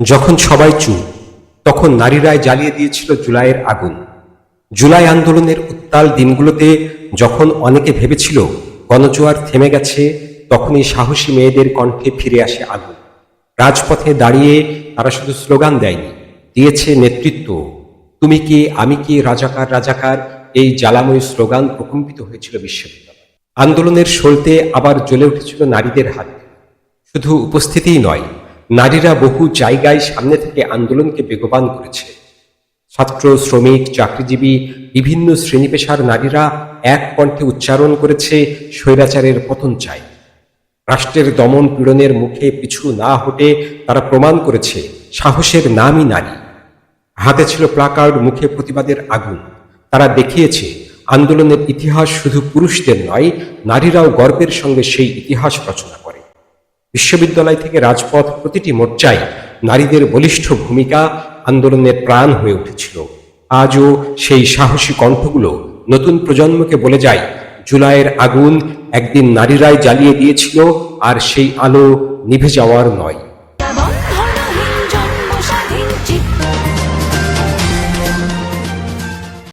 যখন সবাই চুপ, তখন নারীরাই জ্বালিয়ে দিয়েছিল জুলাইয়ের আগুন। জুলাই আন্দোলনের উত্তাল দিনগুলোতে যখন অনেকে ভেবেছিল গণজোয়ার থেমে গেছে, তখনই সাহসী মেয়েদের কণ্ঠে ফিরে আসে আগুন। রাজপথে দাঁড়িয়ে তারা শুধু স্লোগান দেয়নি, দিয়েছে নেতৃত্ব। তুমি কি, আমি কি, রাজাকার রাজাকার, এই জ্বালাময়ী স্লোগান প্রকম্পিত হয়েছিল বিশ্ববিদ্যালয়। আন্দোলনের সলতে আবার জ্বলে উঠেছিল নারীদের হাত। শুধু উপস্থিতিই নয় নারীরা বহু জায়গায় সামনে থেকে আন্দোলনকে বেগবান করেছে। ছাত্র, শ্রমিক, চাকরিজীবী, বিভিন্ন শ্রেণি পেশার নারীরা এক কণ্ঠে উচ্চারণ করেছে স্বৈরাচারের পতন চাই। রাষ্ট্রের দমন পীড়নের মুখে পিছু না হটে তারা প্রমাণ করেছে সাহসের নামই নারী। হাতে ছিল প্লাকার্ড, মুখে প্রতিবাদের আগুন। তারা দেখিয়েছে, আন্দোলনের ইতিহাস শুধু পুরুষদের নয়, নারীরাও গর্বের সঙ্গে সেই ইতিহাস রচনা বিশ্ববিদ্যালয় থেকে রাজপথ প্রতিটি মোর্চায় নারীদের বলিষ্ঠ ভূমিকা আন্দোলনের প্রাণ হয়ে উঠেছিল। আজও সেই সাহসী কণ্ঠগুলো নতুন প্রজন্মকে বলে যায়, জুলাইয়ের আগুন একদিন নারীরাই জ্বালিয়ে দিয়েছিল, আর সেই আলো নিভে যাওয়ার নয়।